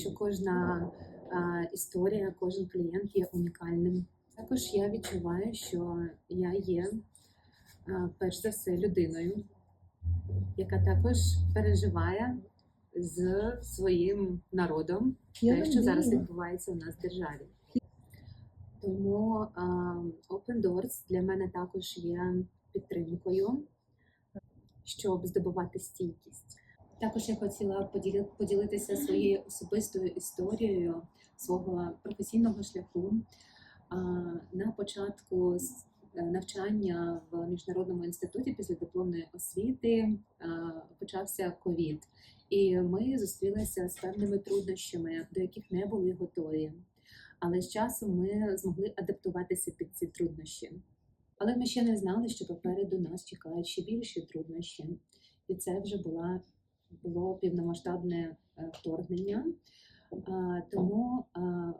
що кожна історія, кожен клієнт є унікальним. Також я відчуваю, що я є перш за все людиною, яка також переживає з своїм народом те, що зараз відбувається у нас в державі. Тому Open Doors для мене також є підтримкою, щоб здобувати стійкість. Також я хотіла поділи- поділитися своєю особистою історією свого професійного шляху. На початку е, навчання в міжнародному інституті після дипломної освіти почався ковід, і ми зустрілися з певними труднощами, до яких не були готові. Але з часом ми змогли адаптуватися під ці труднощі. Але ми ще не знали, що попереду нас чекають ще більші труднощі, і це вже була було повномасштабне е, вторгнення. Тому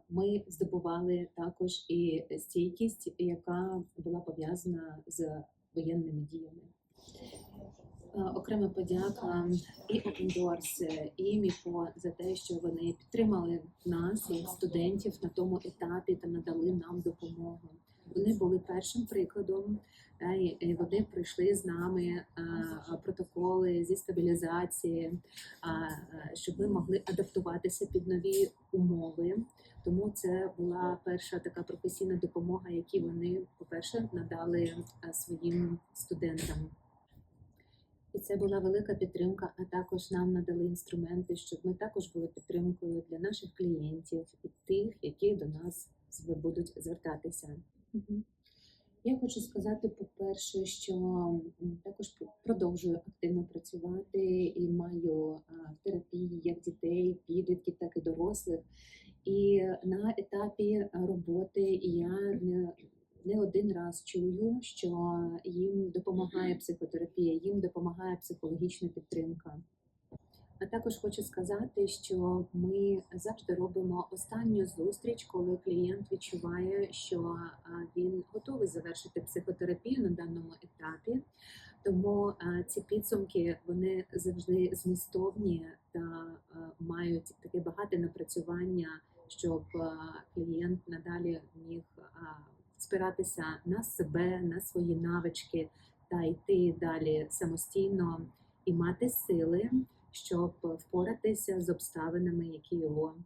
ми здобували також і стійкість, яка була пов'язана з воєнними діями. Окрема подяка і Open Doors, і МІПО за те, що вони підтримали нас, як студентів, на тому етапі та надали нам допомогу. Вони були першим прикладом, вони пройшли з нами протоколи зі стабілізації, щоб ми могли адаптуватися під нові умови. Тому це була перша така професійна допомога, яку вони, по-перше, надали своїм студентам. І це була велика підтримка, а також нам надали інструменти, щоб ми також були підтримкою для наших клієнтів і тих, які до нас будуть звертатися. Я хочу сказати, по-перше, що також продовжую активно працювати і маю в терапії як дітей, підлітків, так і дорослих. І на етапі роботи я не, не один раз чую, що їм допомагає психотерапія, їм допомагає психологічна підтримка. А також хочу сказати, що ми завжди робимо останню зустріч, коли клієнт відчуває, що він готовий завершити психотерапію на даному етапі. Тому ці підсумки вони завжди змістовні та мають таке багате напрацювання, щоб клієнт надалі міг спиратися на себе, на свої навички та йти далі самостійно і мати сили щоб впоратися з обставинами, які його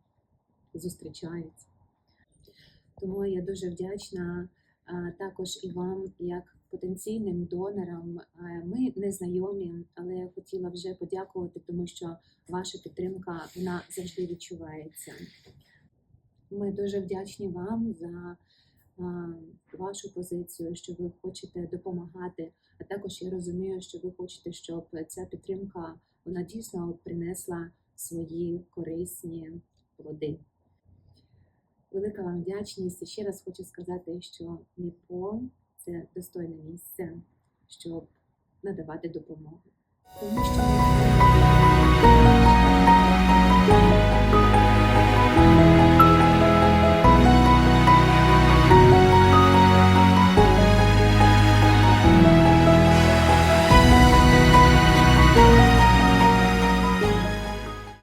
зустрічають. Тому я дуже вдячна також і вам, як потенційним донорам. Ми не знайомі, але я хотіла вже подякувати, тому що ваша підтримка вона завжди відчувається. Ми дуже вдячні вам за вашу позицію, що ви хочете допомагати. А також я розумію, що ви хочете, щоб ця підтримка вона дійсно принесла свої корисні плоди. Велика вам вдячність. Ще раз хочу сказати, що МІПО це достойне місце, щоб надавати допомогу. Тому що